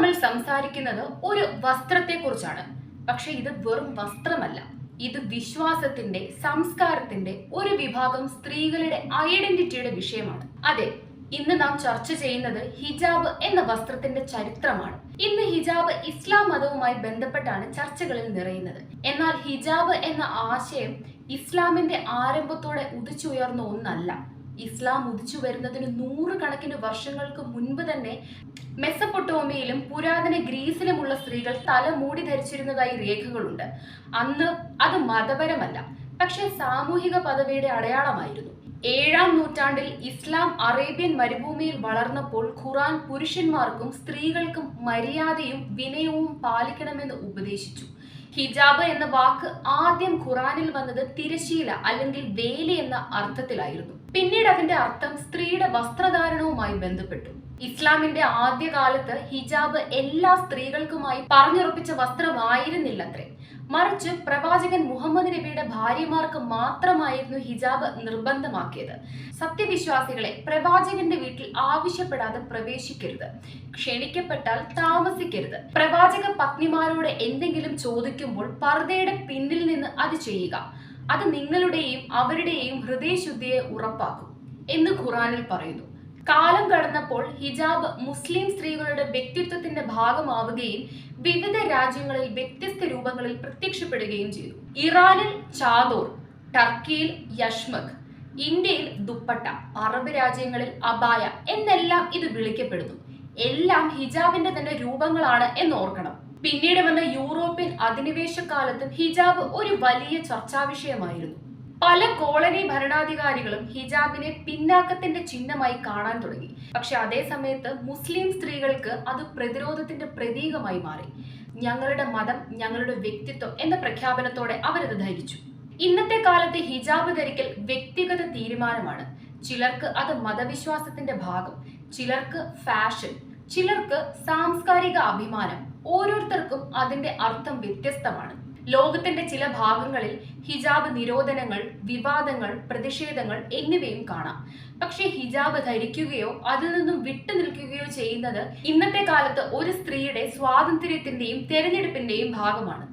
നമ്മൾ സംസാരിക്കുന്നത് ഒരു വസ്ത്രത്തെക്കുറിച്ചാണ്. പക്ഷെ ഇത് വെറും വസ്ത്രമല്ല. ഇത് വിശ്വാസത്തിന്റെ സംസ്കാരത്തിന്റെ ഒരു വിഭാഗം സ്ത്രീകളുടെ ഐഡന്റിറ്റിയുടെ വിഷയമാണ്. അതെ ഇന്ന് നാം ചർച്ച ചെയ്യുന്നത് ഹിജാബ് എന്ന വസ്ത്രത്തിന്റെ ചരിത്രമാണ്. ഇന്ന് ഹിജാബ് ഇസ്ലാം മതവുമായി ബന്ധപ്പെട്ടാണ് ചർച്ചകളിൽ നിറയുന്നത്. എന്നാൽ ഹിജാബ് എന്ന ആശയം ഇസ്ലാമിന്റെ ആരംഭത്തോടെ ഉദിച്ചുയർന്ന ഒന്നല്ല. ഇസ്ലാം ഉദിച്ചു വരുന്നതിന് നൂറുകണക്കിന് വർഷങ്ങൾക്ക് മുൻപ് തന്നെ മെസ്സപ്പൊട്ടോമിയയിലും പുരാതന ഗ്രീസിലുമുള്ള സ്ത്രീകൾ തല മൂടി ധരിച്ചിരുന്നതായി രേഖകളുണ്ട്. അന്ന് അത് മതപരമല്ല പക്ഷേ സാമൂഹിക പദവിയുടെ അടയാളമായിരുന്നു. ഏഴാം നൂറ്റാണ്ടിൽ ഇസ്ലാം അറേബ്യൻ മരുഭൂമിയിൽ വളർന്നപ്പോൾ ഖുറാൻ പുരുഷന്മാർക്കും സ്ത്രീകൾക്കും മര്യാദയും വിനയവും പാലിക്കണമെന്ന് ഉപദേശിച്ചു. ഹിജാബ് എന്ന വാക്ക് ആദ്യം ഖുറാനിൽ വന്നത് തിരശീല അല്ലെങ്കിൽ വേലി എന്ന അർത്ഥത്തിലായിരുന്നു. പിന്നീട് അതിന്റെ അർത്ഥം സ്ത്രീയുടെ വസ്ത്രധാരണവുമായി ബന്ധപ്പെട്ടു. ഇസ്ലാമിന്റെ ആദ്യകാലത്ത് ഹിജാബ് എല്ലാ സ്ത്രീകൾക്കുമായി പറഞ്ഞുറപ്പിച്ച വസ്ത്രമായിരുന്നില്ലത്രേ. മറിച്ച് പ്രവാചകൻ മുഹമ്മദ് നബിയുടെ ഭാര്യമാർക്ക് മാത്രമായിരുന്നു ഹിജാബ് നിർബന്ധമാക്കിയത്. സത്യവിശ്വാസികളെ പ്രവാചകന്റെ വീട്ടിൽ ആവശ്യപ്പെടാതെ പ്രവേശിക്കരുത്. ക്ഷണിക്കപ്പെട്ടാൽ താമസിക്കരുത്. പ്രവാചക പത്നിമാരോട് എന്തെങ്കിലും ചോദിക്കുമ്പോൾ പർദയുടെ പിന്നിൽ നിന്ന് അത് ചെയ്യുക. അത് നിങ്ങളുടെയും അവരുടെയും ഹൃദയശുദ്ധിയെ ഉറപ്പാക്കും എന്ന് ഖുറാനിൽ പറയുന്നു. കാലം കടന്നപ്പോൾ ഹിജാബ് മുസ്ലിം സ്ത്രീകളുടെ വ്യക്തിത്വത്തിന്റെ ഭാഗമാവുകയും വിവിധ രാജ്യങ്ങളിൽ വ്യത്യസ്ത രൂപങ്ങളിൽ പ്രത്യക്ഷപ്പെടുകയും ചെയ്തു. ഇറാനിൽ ചാദോർ ടർക്കിയിൽ യഷ്മഖ് ഇന്ത്യയിൽ ദുപ്പട്ട അറബ് രാജ്യങ്ങളിൽ അബായ എന്നെല്ലാം ഇത് വിളിക്കപ്പെടുന്നു. എല്ലാം ഹിജാബിന്റെ തന്നെ രൂപങ്ങളാണ് എന്ന് ഓർക്കണം പിന്നീട് വന്ന യൂറോപ്യൻ അധിനിവേശ കാലത്തും ഹിജാബ് ഒരു വലിയ ചർച്ചാ വിഷയമായിരുന്നു പല കോളനി ഭരണാധികാരികളും ഹിജാബിനെ പിന്നാക്കത്തിന്റെ ചിഹ്നമായി കാണാൻ തുടങ്ങി. പക്ഷെ അതേ സമയത്ത് മുസ്ലിം സ്ത്രീകൾക്ക് അത് പ്രതിരോധത്തിന്റെ പ്രതീകമായി മാറി. ഞങ്ങളുടെ മതം ഞങ്ങളുടെ വ്യക്തിത്വം എന്ന പ്രഖ്യാപനത്തോടെ അവരത് ധരിച്ചു. ഇന്നത്തെ കാലത്ത് ഹിജാബ് ധരിക്കൽ വ്യക്തിഗത തീരുമാനമാണ്. ചിലർക്ക് അത് മതവിശ്വാസത്തിന്റെ ഭാഗം ചിലർക്ക് ഫാഷൻ ചിലർക്ക് സാംസ്കാരിക അഭിമാനം. ഓരോരുത്തർക്കും അതിന്റെ അർത്ഥം വ്യത്യസ്തമാണ്. ലോകത്തിന്റെ ചില ഭാഗങ്ങളിൽ ഹിജാബ് നിരോധനങ്ങൾ വിവാദങ്ങൾ പ്രതിഷേധങ്ങൾ എന്നിവയും കാണാം. പക്ഷേ ഹിജാബ് ധരിക്കുകയോ അതിൽ നിന്നും വിട്ടു നിൽക്കുകയോ ചെയ്യുന്നത് ഇന്നത്തെ കാലത്ത് ഒരു സ്ത്രീയുടെ സ്വാതന്ത്ര്യത്തിന്റെയും തെരഞ്ഞെടുപ്പിന്റെയും ഭാഗമാണ്.